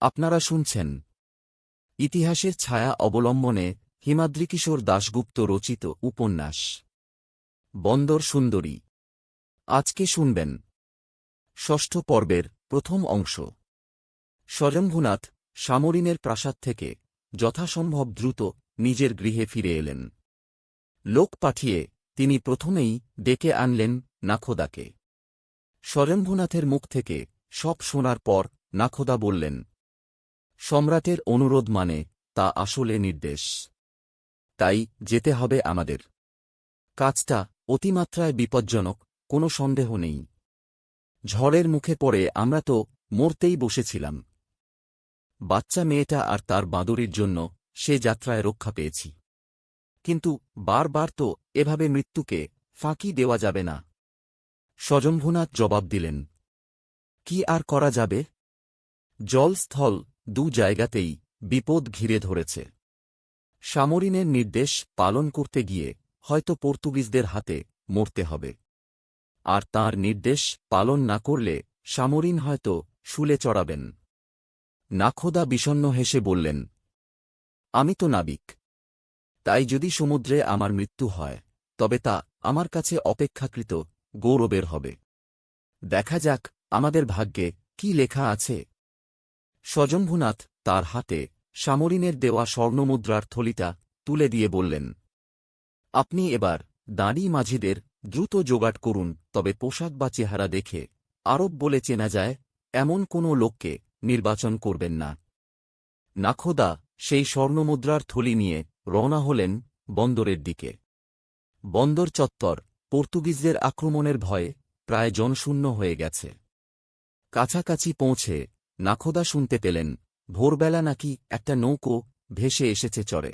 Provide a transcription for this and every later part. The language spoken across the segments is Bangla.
আপনারা শুনছেন। ইতিহাসের ছায়া অবলম্বনে হিমাদ্রিকিশোর দাশগুপ্ত রচিত উপন্যাস। বন্দর সুন্দরী। আজকে শুনবেন। ষষ্ঠ পর্বের প্রথম অংশ। স্বয়ম্ভুনাথ সামরিনের প্রাসাদ থেকে যথাসম্ভব দ্রুত নিজের গৃহে ফিরে এলেন। লোক পাঠিয়ে তিনি প্রথমেই ডেকে আনলেন নাখোদাকে। স্বয়ম্ভুনাথের মুখ থেকে সব শোনার পর নাখোদা বললেন সম্রাটের অনুরোধ মানে তা আসলে নির্দেশ। তাই যেতে হবে আমাদের। কাজটা অতিমাত্রায় বিপজ্জনক, কোনো সন্দেহ নেই। ঝড়ের মুখে পড়ে আমরা তো মরতেই বসেছিলাম। বাচ্চা মেয়েটা আর তার বাঁদরির জন্য সে যাত্রায় রক্ষা পেয়েছি। কিন্তু বারবার তো এভাবে মৃত্যুকে ফাঁকি দেওয়া যাবে না। স্বজম্ভুনাথ জবাব দিলেন, কি আর করা যাবে? জল স্থল দু জায়গাতেই বিপদ ঘিরে ধরেছে। সামরিনের নির্দেশ পালন করতে গিয়ে হয়তো পর্তুগিজদের হাতে মরতে হবে। আর তার নির্দেশ পালন না করলে সামরিন হয়তো শুলে চড়াবেন। নাখোদা বিষণ্ন হেসে বললেন, আমি তো নাবিক। তাই যদি সমুদ্রে আমার মৃত্যু হয়, তবে তা আমার কাছে অপেক্ষাকৃত গৌরবের হবে। দেখা যাক আমাদের ভাগ্যে কি লেখা আছে। স্বজম্ভুনাথ তার হাতে সামরিনের দেওয়া স্বর্ণমুদ্রার থলিটা তুলে দিয়ে বললেন, আপনি এবার দাঁড়ি মাঝিদের দ্রুত জোগাড় করুন, তবে পোশাক বা চেহারা দেখে আরব বলে চেনা যায়, এমন কোনো লোককে নির্বাচন করবেন না। নাখোদা সেই স্বর্ণমুদ্রার থলি নিয়ে রওনা হলেন বন্দরের দিকে। বন্দর চত্বর পর্তুগিজদের আক্রমণের ভয়ে প্রায় জনশূন্য হয়ে গেছে। কাছাকাছি পৌঁছে নাখোদা শুনতে পেলেন, ভোরবেলা নাকি একটা নৌকো ভেসে এসেছে চরে।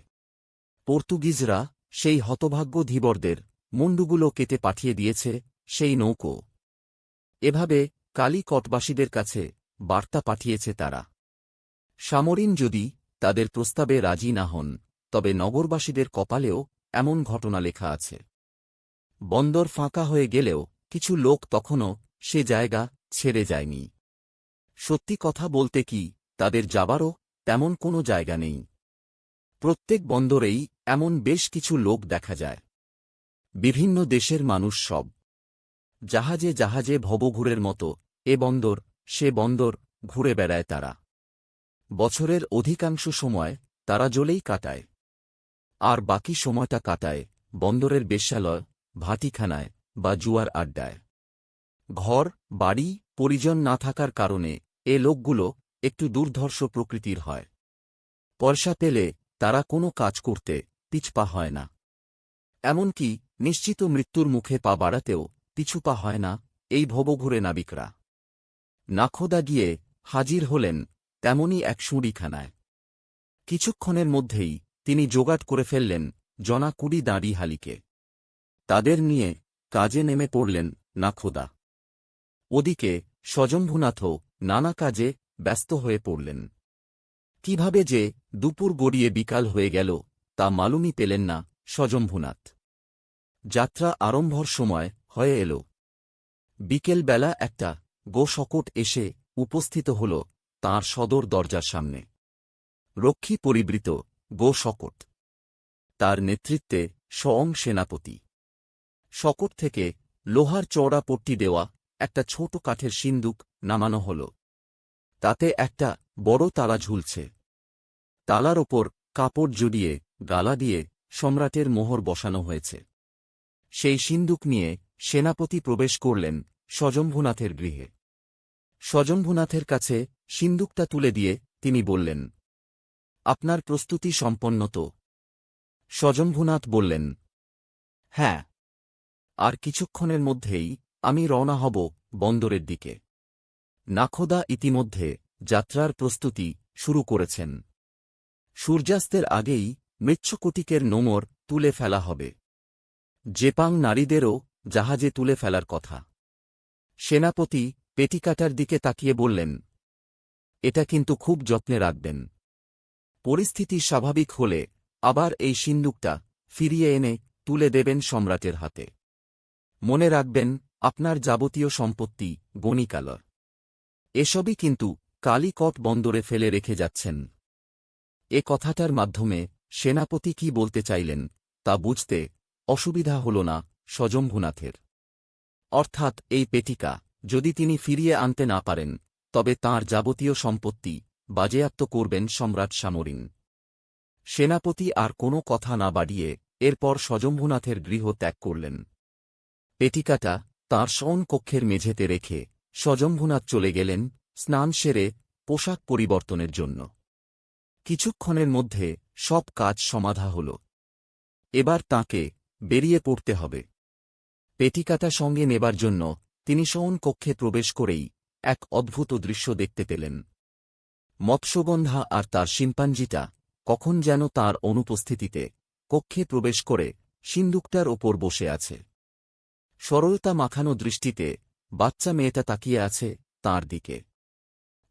পর্তুগিজরা সেই হতভাগ্য ধীবরদের মুন্ডুগুলো কেটে পাঠিয়ে দিয়েছে সেই নৌকো। এভাবে কালীকটবাসীদের কাছে বার্তা পাঠিয়েছে তারা। সামরিন যদি তাদের প্রস্তাবে রাজি না হন, তবে নগরবাসীদের কপালেও এমন ঘটনা লেখা আছে। বন্দর ফাঁকা হয়ে গেলেও কিছু লোক তখনও সে জায়গা ছেড়ে যায়নি। সত্যি কথা বলতে কি, তাদের যাবারও তেমন কোনো জায়গা নেই। প্রত্যেক বন্দরেই এমন বেশ কিছু লোক দেখা যায়। বিভিন্ন দেশের মানুষ সব। জাহাজে জাহাজে ভবঘুরের মতো, এ বন্দর, সে বন্দর, ঘুরে বেড়ায় তারা। বছরের অধিকাংশ সময় তারা জ্বলেই কাটায়। আর বাকি সময়টা কাটায় বন্দরের বেশ্যালয়, ভাটিখানায় বা জুয়ার আড্ডায়। ঘর, বাড়ি, পরিজন না থাকার কারণে এ লোকগুলো একটু দুর্ধর্ষ প্রকৃতির হয়। পয়সা পেলে তারা কোনো কাজ করতে পিছপা হয় না। এমনকি নিশ্চিত মৃত্যুর মুখে পা বাড়াতেও পিছুপা হয় না এই ভবঘুরে নাবিকরা। নাখোদা গিয়ে হাজির হলেন তেমনই এক সুঁড়িখানায়। কিছুক্ষণের মধ্যেই তিনি জোগাড় করে ফেললেন জনা কুড়ি দাঁড়ি হালিকে। তাদের নিয়ে কাজে নেমে পড়লেন নাখোদা। ওদিকে স্বজম্ভুনাথও নানা কাজে ব্যস্ত হয়ে পড়লেন। কীভাবে যে দুপুর গড়িয়ে বিকাল হয়ে গেল, তা মালুমই পেলেন না স্বজম্ভুনাথ যাত্রা আরম্ভর সময় হয়ে এল। বিকেলবেলা একটা গোশকট এসে উপস্থিত হল তাঁর সদর দরজার সামনে। রক্ষী পরিবৃত গো শকট তার নেতৃত্বে স্বয়ং সেনাপতি। শকট থেকে লোহার চওড়া পট্টি দেওয়া একটা ছোট কাঠের সিন্দুক নামানো হল। তাতে একটা বড় তালা ঝুলছে। তালার ওপর কাপড় জড়িয়ে গালা দিয়ে সম্রাটের মোহর বসানো হয়েছে। সেই সিন্দুক নিয়ে সেনাপতি প্রবেশ করলেন স্বজম্ভুনাথের গৃহে। স্বজম্ভুনাথের কাছে সিন্দুকটা তুলে দিয়ে তিনি বললেন, আপনার প্রস্তুতি সম্পন্ন তো? স্বজম্ভুনাথ বললেন হ্যাঁ। আর কিছুক্ষণের মধ্যেই আমি রওনা হব বন্দরের দিকে। নাখোদা ইতিমধ্যে যাত্রার প্রস্তুতি শুরু করেছেন। সূর্যাস্তের আগেই মৃচ্ছকটিকের নোমর তুলে ফেলা হবে। জেপাং নারীদেরও জাহাজে তুলে ফেলার কথা। সেনাপতি পেটিকাটার দিকে তাকিয়ে বললেন, এটা কিন্তু খুব যত্নে রাখবেন। পরিস্থিতি স্বাভাবিক হলে আবার এই সিন্দুকটা ফিরিয়ে এনে তুলে দেবেন সম্রাটের হাতে। মনে রাখবেন, আপনার যাবতীয় সম্পত্তি গণিকালয় এসবই কিন্তু কালিকট বন্দরে ফেলে রেখে যাচ্ছেন। এ কথাটার মাধ্যমে সেনাপতি কি বলতে চাইলেন, তা বুঝতে অসুবিধা হল না স্বজম্ভুনাথের অর্থাৎ এই পেটিকা যদি তিনি ফিরিয়ে আনতে না পারেন, তবে তার যাবতীয় সম্পত্তি বাজেয়াপ্ত করবেন সম্রাট সামরিন। সেনাপতি আর কোনো কথা না বাড়িয়ে এরপর স্বজম্ভুনাথের গৃহ ত্যাগ করলেন। পেটিকাটা তাঁর শয়ন কক্ষের মেঝেতে রেখে স্বজম্ভুনাথ চলে গেলেন স্নান সেরে পোশাক পরিবর্তনের জন্য। কিছুক্ষণের মধ্যে সব কাজ সমাধা হল। এবার তাকে বেরিয়ে পড়তে হবে। পেটিকাটা সঙ্গে নেবার জন্য তিনি শয়ন কক্ষে প্রবেশ করেই এক অদ্ভুত দৃশ্য দেখতে পেলেন। মৎস্যগন্ধা আর তার শিম্পাঞ্জিটা কখন যেন তার অনুপস্থিতিতে কক্ষে প্রবেশ করে সিন্দুকটার ওপর বসে আছে। সরলতা মাখানো দৃষ্টিতে বাচ্চা মেয়েটা তাকিয়ে আছে তার দিকে।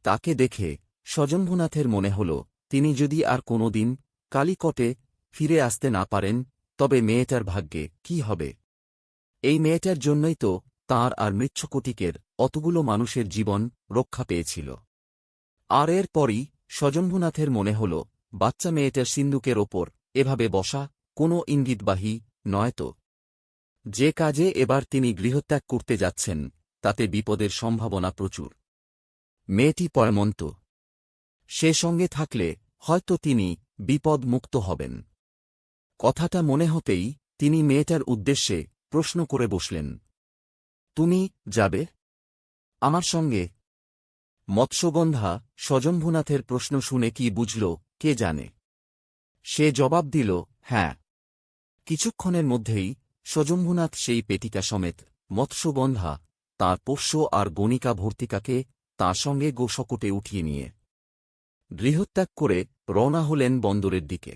তাকে দেখে স্বজম্ভুনাথের মনে হল, তিনি যদি আর কোনো দিন কালিকটে ফিরে আসতে না পারেন, তবে মেয়েটার ভাগ্যে কি হবে? এই মেয়েটার জন্যই তো তাঁর আর মৃচ্ছকটিকের অতগুলো মানুষের জীবন রক্ষা পেয়েছিল। আর এর পরই স্বজম্ভুনাথের মনে হল, বাচ্চা মেয়েটার সিন্দুকের ওপর এভাবে বসা কোনো ইঙ্গিতবাহী নয় তো। যে কাজে এবার তিনি গৃহত্যাগ করতে যাচ্ছেন তাতে বিপদের সম্ভাবনা প্রচুর। মেয়েটি পয়মন্ত। সে সঙ্গে থাকলে হয়তো তিনি বিপদ মুক্ত হবেন। কথাটা মনে হতেই তিনি মেয়েটার উদ্দেশ্যে প্রশ্ন করে বসলেন। তুমি যাবে? আমার সঙ্গে। মৎস্যগন্ধা স্বজম্ভুনাথের প্রশ্ন শুনে কি বুঝল কে জানে। সে জবাব দিল হ্যাঁ। কিছুক্ষণের মধ্যেই স্বজম্ভুনাথ সেই পেটিকা সমেত মৎস্যগন্ধা তাঁর পোষ্য আর গণিকা ভর্তিকাকে তাঁর সঙ্গে গোশকোটে উঠিয়ে নিয়ে। গৃহত্যাগ করে রওনা হলেন বন্দরের দিকে।